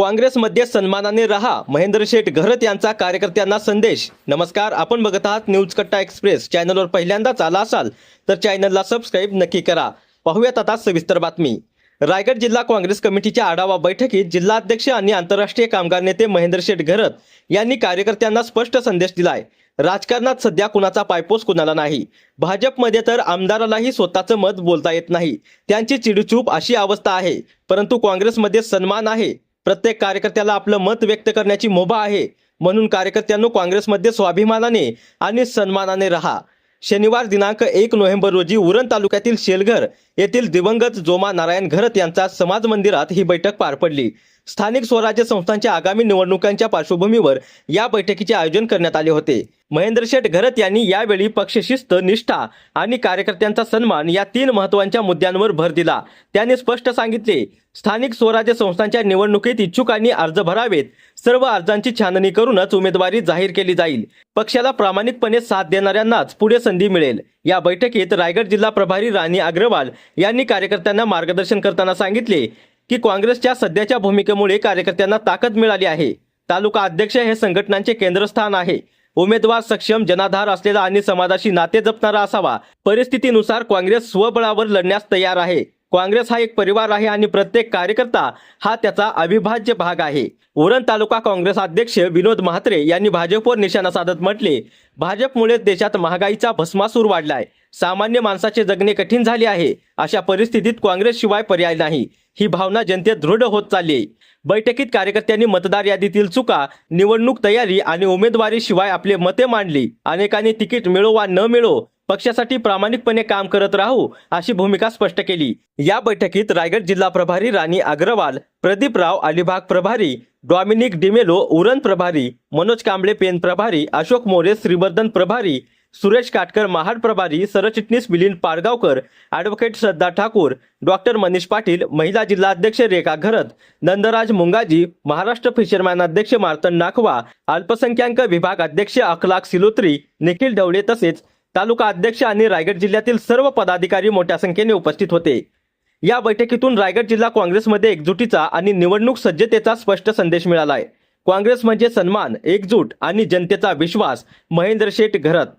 काँग्रेसमध्ये सन्मानाने रहा. महेंद्र शेठ घरत यांचा कार्यकर्त्यांना संदेश. नमस्कार आपण बघत आहात न्यूज कट्टा एक्सप्रेस. चॅनलवर पहिल्यांदाच आला असाल तर चॅनलला सबस्क्राईब नक्की करा. पाहूयात आता सविस्तर बातमी. रायगड जिल्हा काँग्रेस कमिटीच्या आढावा बैठकीत जिल्हाध्यक्ष आणि आंतरराष्ट्रीय कामगार नेते महेंद्र शेठ घरत यांनी कार्यकर्त्यांना स्पष्ट संदेश दिलाय. राजकारणात सध्या कुणाचा पायपोस कुणाला नाही. भाजपमध्ये तर आमदारालाही स्वतःचं मत बोलता येत नाही. त्यांची चिडचूप अशी अवस्था आहे. परंतु काँग्रेसमध्ये सन्मान आहे. प्रत्येक कार्यकर्त्याला आपलं मत व्यक्त करण्याची मुभा आहे. म्हणून कार्यकर्त्यांनो काँग्रेसमध्ये स्वाभिमानाने आणि सन्मानाने राहा. शनिवार दिनांक एक नोव्हेंबर रोजी उरण तालुक्यातील शेलघर येथील दिवंगत जोमा नारायण घरत यांचा समाज मंदिरात ही बैठक पार पडली. स्थानिक स्वराज्य संस्थांच्या आगामी निवडणुकांच्या पार्श्वभूमीवर या बैठकीचे आयोजन करण्यात आले होते. महेंद्र शेठ घरत यांनी यावेळी पक्षशिस्त निष्ठा आणि कार्यकर्त्यांचा सन्मान या तीन महत्त्वाच्या मुद्द्यांवर भर दिला. त्यांनी स्पष्ट सांगितले स्थानिक स्वराज्य संस्थांच्या निवडणुकीत इच्छुकांनी अर्ज भरावेत. सर्व अर्जांची छाननी करूनच उमेदवारी जाहीर केली जाईल. पक्षाला प्रामाणिकपणे साथ देणाऱ्यांनाच पुढे संधी मिळेल. या बैठकीत रायगड जिल्हा प्रभारी राणी अग्रवाल यांनी कार्यकर्त्यांना मार्गदर्शन करताना सांगितले की काँग्रेसच्या सध्याच्या भूमिकेमुळे कार्यकर्त्यांना ताकद मिळाली आहे. तालुका अध्यक्ष हे संघटनांचे केंद्रस्थान आहे. उमेदवार सक्षम जनाधार असलेला आणि समाजाशी नाते जपणारा असावा. परिस्थितीनुसार काँग्रेस स्वबळावर लढण्यास तयार आहे. काँग्रेस हा एक परिवार आहे आणि प्रत्येक कार्यकर्ता हा त्याचा अविभाज्य भाग आहे. उरण तालुका काँग्रेस अध्यक्ष विनोद म्हात्रे यांनी भाजपवर निशाणा साधत म्हटले भाजपमुळे देशात महागाईचा भस्मासूर वाढलाय. सामान्य माणसाचे जगणे कठीण झाले आहे. अशा परिस्थितीत काँग्रेस शिवाय पर्याय नाही. ही भावना जनतेत दृढ होत चालली आहे. बैठकीत कार्यकर्त्यांनी मतदार यादीतील चुका निवडणूक तयारी आणि उमेदवारी शिवाय आपले मते मांडली. अनेकांनी तिकीट मिळो वा न मिळो पक्षासाठी प्रामाणिकपणे काम करत राहू अशी भूमिका स्पष्ट केली. या बैठकीत रायगड जिल्हा प्रभारी राणी अग्रवाल प्रदीपराव अलिबाग प्रभारी डॉमिनिक डिमेलो उरण प्रभारी मनोज कांबळे पेन प्रभारी अशोक मोरे श्रीवर्धन प्रभारी सुरेश काटकर महाड प्रभारी सरचिटणीस मिलिंद पाडगावकर ॲडव्होकेट श्रद्धा ठाकूर डॉक्टर मनीष पाटील महिला जिल्हाध्यक्ष रेखा घरत नंदराज मुंगाजी महाराष्ट्र फिशरमॅन अध्यक्ष मार्तन नाखवा अल्पसंख्याक विभाग अध्यक्ष अखलाक सिलोत्री निखिल ढवळे तसेच तालुका अध्यक्ष आणि रायगड जिल्ह्यातील सर्व पदाधिकारी मोठ्या संख्येने उपस्थित होते. या बैठकीतून रायगड जिल्हा काँग्रेसमध्ये एकजुटीचा आणि निवडणूक सज्जतेचा स्पष्ट संदेश मिळालाय. काँग्रेस म्हणजे सन्मान एकजूट आणि जनतेचा विश्वास महेंद्र शेठ घरत.